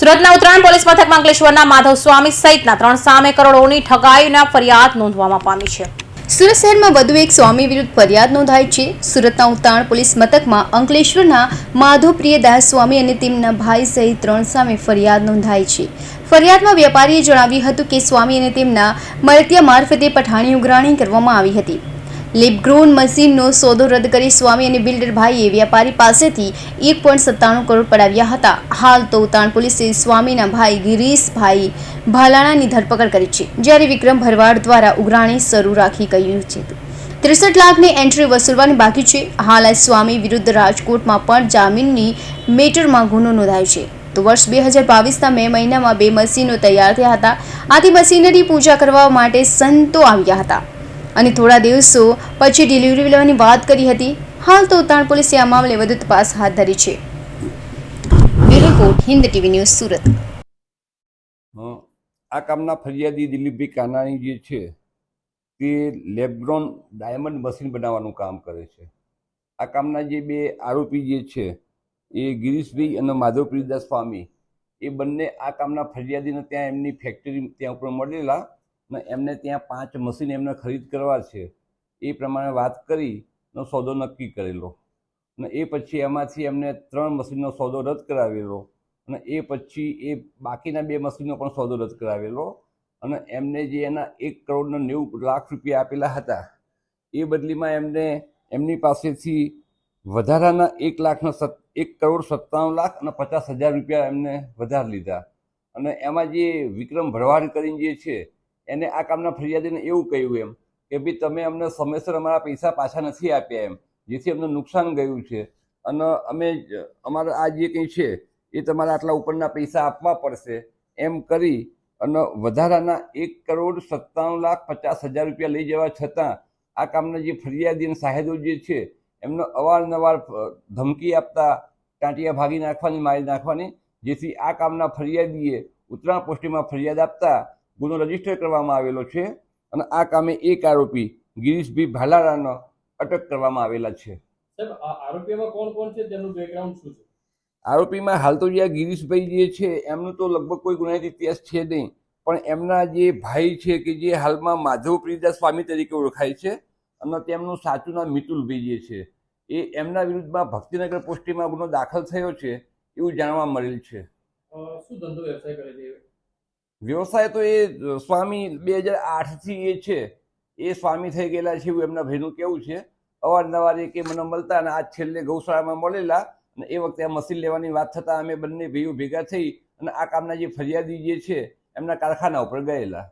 સુરતના ઉત્તરાયણ પોલીસ મથક મંગલેશ્વરના માધવ સ્વામી સહિતના ત્રણ સામે કરોડોની ઠગાઈના ફરિયાદ નોંધવામાં પામી છે. સુરત શહેરમાં વધુ એક સ્વામી વિરુદ્ધ ફરિયાદ નોંધાઈ છે. સુરતના ઉતાણ પોલીસ મથકમાં અંકલેશ્વરના માધવપ્રિય દાસ સ્વામી અને તેમના ભાઈ સહિત ત્રણ સામે ફરિયાદ નોંધાઈ છે. ફરિયાદમાં વેપારીએ જણાવ્યું હતું કે સ્વામી અને તેમના મળતિયા મારફતે પઠાણી ઉઘરાણી કરવામાં આવી હતી. લિપગ્રોન મશીનનો સોદો રદ કરી સ્વામી અને બિલ્ડર ભાઈએ વ્યાપારી પાસેથી એક પોઈન્ટ સત્તાણું કરોડ પડાવ્યા હતા. હાલ તો ઉતાણ પોલીસે સ્વામીના ભાઈ ગિરીશભાઈ ભાલાણાની ધરપકડ કરી છે. જ્યારે વિક્રમ ભરવાડ દ્વારા ઉઘરાણી શરૂ રાખી કહ્યું છે. ત્રેસઠ લાખની એન્ટ્રી વસૂલવાની બાકી છે. હાલ સ્વામી વિરુદ્ધ રાજકોટમાં પણ જામીનની મેટરમાં ગુનો નોંધાયો છે. તો વર્ષ બે હજાર બાવીસના મે મહિનામાં બે મશીનો તૈયાર થયા હતા. આથી મશીનરી પૂજા કરવા માટે સંતો આવ્યા હતા. અને થોડા દિવસો પછી ડિલિવરી લેવાની વાત કરી હતી. હાલ તો ઉત્તરાયણ પોલીસે આ મામલે વધુ તપાસ હાથ ધરી છે. Bureau report, Hind TV news, Surat. આ કામના ફરિયાદી દિલીપભાઈ કાનાણી જે છે, તે લેબ્રોન ડાયમંડ મશીન બનાવવાનું કામ કરે છે. આ કામના જે બે આરોપી જે છે, એ ગિરીશભાઈ અને માધવપ્રિયદાસ સ્વામી, એ બંને આ કામના ફરિયાદીને ત્યાં એમની ફેક્ટરી ત્યાં ઉપર મળેલા એમને ત્યાં પાંચ મશીન એમને ખરીદ કરવા છે, એ પ્રમાણે વાત કરી નો સોદો નક્કી કરેલો. અને એ પછી એમાંથી એમને ત્રણ મશીનનો સોદો રદ કરાવેલો અને એ પછી એ બાકીના બે મશીનનો પણ સોદો રદ કરાવેલો અને એમને જે એના એક કરોડના નેવું લાખ રૂપિયા આપેલા હતા, એ બદલીમાં એમને એમની પાસેથી વધારાના એક લાખના સત, એક કરોડ સત્તાણું લાખ અને પચાસ હજાર રૂપિયા એમને વધારે લીધા. અને એમાં જે વિક્રમ ભરવાડ કરીને જે છે એને આ કામના ફરિયાદીને એવું કહ્યું એમ કે ભાઈ તમે અમને સમયસર અમારા પૈસા પાછા નથી આપ્યા એમ, જેથી અમને નુકસાન ગયું છે. અને અમે અમારા આ જે કંઈ છે, એ તમારે આટલા ઉપરના પૈસા આપવા પડશે એમ કરી અને વધારાના એક કરોડ સત્તાણું લાખ પચાસ હજાર રૂપિયા લઈ જવા છતાં આ કામના જે ફરિયાદી અને સાહેદો જે છે, એમને અવારનવાર ધમકી આપતા, ટાંટિયા ભાગી નાખવાની, મારી નાખવાની, જેથી આ કામના ફરિયાદીએ ઉત્તરાયણ પોસ્ટીમાં ફરિયાદ આપતા ગુનો રજિસ્ટર કરવામાં આવેલો છે અને આ કામે એક આરોપી ગિરીશભાઈ ભાલારાનો અટક કરવામાં આવેલા છે. સાહેબ આ આરોપીઓમાં કોણ કોણ છે? તેમનું બેકગ્રાઉન્ડ શું છે? આરોપીમાં હાલ તો જે આ ગિરીશભાઈ જે છે એમનું તો લગભગ કોઈ ગુનાહિત ઇતિહાસ છે નહીં. પણ એમના જે ભાઈ છે કે જે હાલમાં માધવ પ્રિયદાસ સ્વામી તરીકે ઓળખાય છે અને તેમનું સાચું નામ મિતુલભાઈ જે છે એ એમના વિરુદ્ધમાં ભક્તિનગર પોસ્ટીમાં ગુનો દાખલ થયો છે એવું જાણવા મળેલ છે. શું ધંધો વ્યવસાય કરે છે? વ્યવસાય તો એ સ્વામી બે હજાર આઠથી એ છે. એ સ્વામી થઈ ગયેલા છે એવું એમના ભાઈનું કેવું છે. અવારનવાર એ કે મને મળતા અને આજ છેલ્લે ગૌશાળામાં મળેલા અને એ વખતે આ મશીન લેવાની વાત થતાં અમે બંને ભાઈઓ ભેગા થઈ અને આ કામના જે ફરિયાદી જે છે, એમના કારખાના ઉપર ગયેલા.